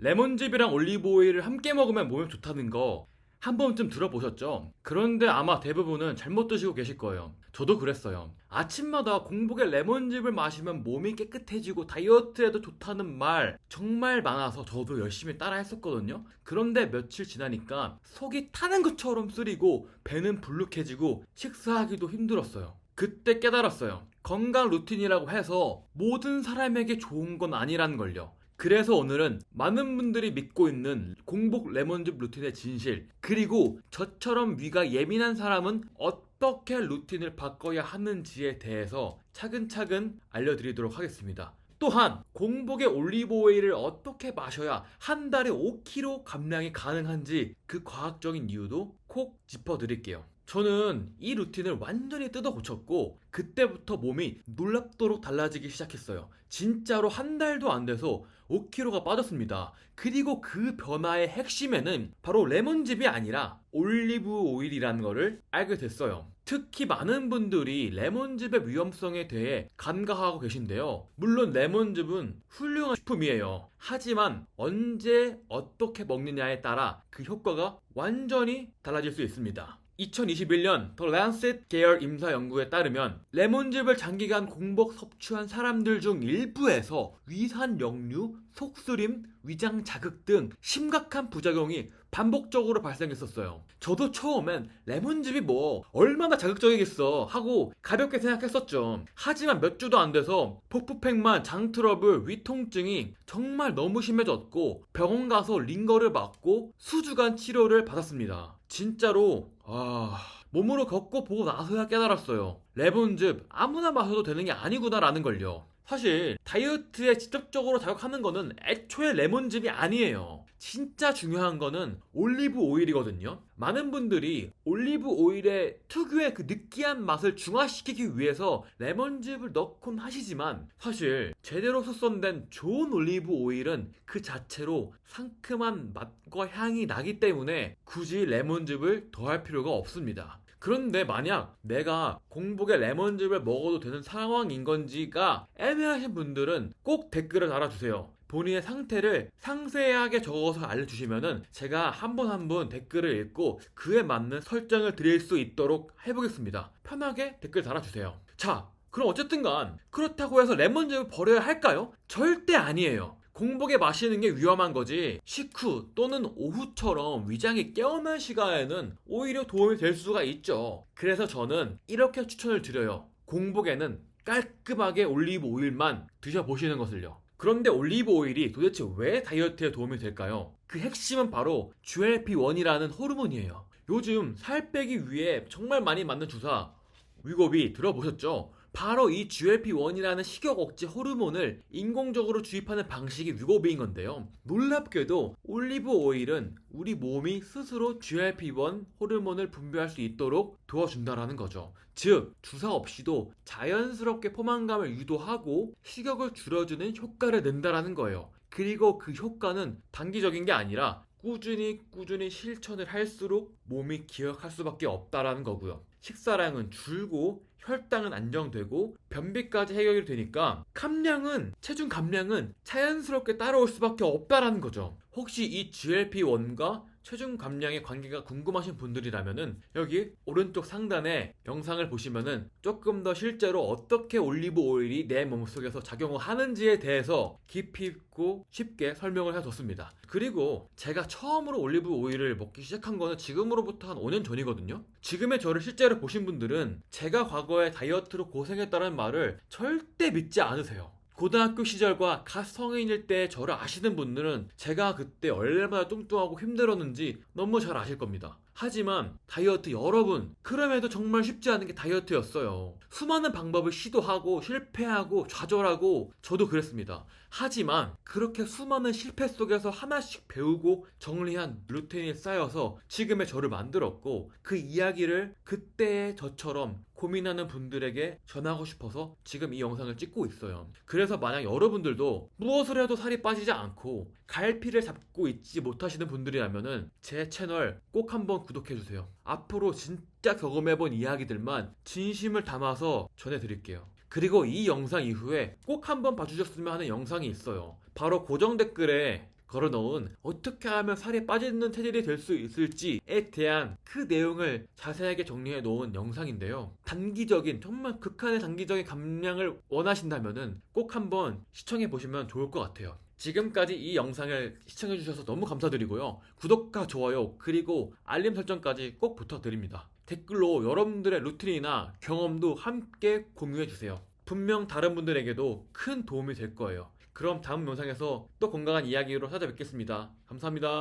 레몬즙이랑 올리브 오일을 함께 먹으면 몸에 좋다는 거 한 번쯤 들어보셨죠? 그런데 아마 대부분은 잘못 드시고 계실 거예요. 저도 그랬어요. 아침마다 공복에 레몬즙을 마시면 몸이 깨끗해지고 다이어트에도 좋다는 말 정말 많아서 저도 열심히 따라 했었거든요. 그런데 며칠 지나니까 속이 타는 것처럼 쓰리고 배는 불룩해지고 식사하기도 힘들었어요. 그때 깨달았어요. 건강 루틴이라고 해서 모든 사람에게 좋은 건 아니란 걸요. 그래서 오늘은 많은 분들이 믿고 있는 공복 레몬즙 루틴의 진실, 그리고 저처럼 위가 예민한 사람은 어떻게 루틴을 바꿔야 하는지에 대해서 차근차근 알려드리도록 하겠습니다. 또한 공복에 올리브 오일을 어떻게 마셔야 한 달에 5kg 감량이 가능한지 그 과학적인 이유도 콕 짚어드릴게요. 저는 이 루틴을 완전히 뜯어 고쳤고 그때부터 몸이 놀랍도록 달라지기 시작했어요. 진짜로 한 달도 안 돼서 5kg가 빠졌습니다. 그리고 그 변화의 핵심에는 바로 레몬즙이 아니라 올리브 오일이라는 거를 알게 됐어요. 특히 많은 분들이 레몬즙의 위험성에 대해 간과하고 계신데요. 물론 레몬즙은 훌륭한 식품이에요. 하지만 언제 어떻게 먹느냐에 따라 그 효과가 완전히 달라질 수 있습니다. 2021년 더 란셋 계열 임사 연구에 따르면 레몬즙을 장기간 공복 섭취한 사람들 중 일부에서 위산 역류, 속쓰림, 위장 자극 등 심각한 부작용이 반복적으로 발생했었어요. 저도 처음엔 레몬즙이 뭐 얼마나 자극적이겠어 하고 가볍게 생각했었죠. 하지만 몇 주도 안 돼서 복부팽만, 장 트러블, 위통증이 정말 너무 심해졌고 병원 가서 링거를 맞고 수주간 치료를 받았습니다. 진짜로 아 몸으로 겪고 보고 나서야 깨달았어요. 레몬즙 아무나 마셔도 되는 게 아니구나라는 걸요. 사실 다이어트에 직접적으로 자극하는 거는 애초에 레몬즙이 아니에요. 진짜 중요한 거는 올리브 오일이거든요. 많은 분들이 올리브 오일의 특유의 그 느끼한 맛을 중화시키기 위해서 레몬즙을 넣곤 하시지만 사실 제대로 숙성된 좋은 올리브 오일은 그 자체로 상큼한 맛과 향이 나기 때문에 굳이 레몬즙을 더할 필요가 없습니다. 그런데 만약 내가 공복에 레몬즙을 먹어도 되는 상황인 건지가 애매하신 분들은 꼭 댓글을 달아주세요. 본인의 상태를 상세하게 적어서 알려주시면은 제가 한 분 한 분 댓글을 읽고 그에 맞는 설정을 드릴 수 있도록 해보겠습니다. 편하게 댓글 달아주세요. 자, 그럼 어쨌든 간 그렇다고 해서 레몬즙을 버려야 할까요? 절대 아니에요. 공복에 마시는 게 위험한 거지 식후 또는 오후처럼 위장이 깨어난 시간에는 오히려 도움이 될 수가 있죠. 그래서 저는 이렇게 추천을 드려요. 공복에는 깔끔하게 올리브 오일만 드셔보시는 것을요. 그런데 올리브 오일이 도대체 왜 다이어트에 도움이 될까요? 그 핵심은 바로 GLP-1이라는 호르몬이에요. 요즘 살 빼기 위해 정말 많이 맞는 주사 위고비 들어보셨죠? 바로 이 GLP-1이라는 식욕 억제 호르몬을 인공적으로 주입하는 방식이 위고비인 건데요. 놀랍게도 올리브 오일은 우리 몸이 스스로 GLP-1 호르몬을 분비할 수 있도록 도와준다라는 거죠. 즉, 주사 없이도 자연스럽게 포만감을 유도하고 식욕을 줄여주는 효과를 낸다라는 거예요. 그리고 그 효과는 단기적인 게 아니라 꾸준히 꾸준히 실천을 할수록 몸이 기억할 수밖에 없다라는 거고요. 식사량은 줄고 혈당은 안정되고 변비까지 해결이 되니까 감량은 체중 감량은 자연스럽게 따라올 수밖에 없다라는 거죠. 혹시 이 GLP-1과 체중 감량의 관계가 궁금하신 분들이라면은 여기 오른쪽 상단에 영상을 보시면은 조금 더 실제로 어떻게 올리브 오일이 내 몸속에서 작용을 하는지에 대해서 깊이 있고 쉽게 설명을 해줬습니다. 그리고 제가 처음으로 올리브 오일을 먹기 시작한 거는 지금으로부터 한 5년 전이거든요. 지금의 저를 실제로 보신 분들은 제가 과거에 다이어트로 고생했다는 말을 절대 믿지 않으세요. 고등학교 시절과 갓 성인일 때 저를 아시는 분들은 제가 그때 얼마나 뚱뚱하고 힘들었는지 너무 잘 아실 겁니다. 하지만 다이어트 여러분, 그럼에도 정말 쉽지 않은 게 다이어트였어요. 수많은 방법을 시도하고 실패하고 좌절하고 저도 그랬습니다. 하지만 그렇게 수많은 실패 속에서 하나씩 배우고 정리한 루틴이 쌓여서 지금의 저를 만들었고 그 이야기를 그때의 저처럼 고민하는 분들에게 전하고 싶어서 지금 이 영상을 찍고 있어요. 그래서 만약 여러분들도 무엇을 해도 살이 빠지지 않고 갈피를 잡고 있지 못하시는 분들이라면은 제 채널 꼭 한번 구독해주세요. 앞으로 진짜 경험해본 이야기들만 진심을 담아서 전해드릴게요. 그리고 이 영상 이후에 꼭 한번 봐주셨으면 하는 영상이 있어요. 바로 고정 댓글에 걸어놓은 어떻게 하면 살이 빠지는 체질이 될 수 있을지에 대한 그 내용을 자세하게 정리해 놓은 영상인데요. 단기적인 정말 극한의 단기적인 감량을 원하신다면은 꼭 한번 시청해 보시면 좋을 것 같아요. 지금까지 이 영상을 시청해 주셔서 너무 감사드리고요. 구독과 좋아요 그리고 알림 설정까지 꼭 부탁드립니다. 댓글로 여러분들의 루틴이나 경험도 함께 공유해 주세요. 분명 다른 분들에게도 큰 도움이 될 거예요. 그럼 다음 영상에서 또 건강한 이야기로 찾아뵙겠습니다. 감사합니다.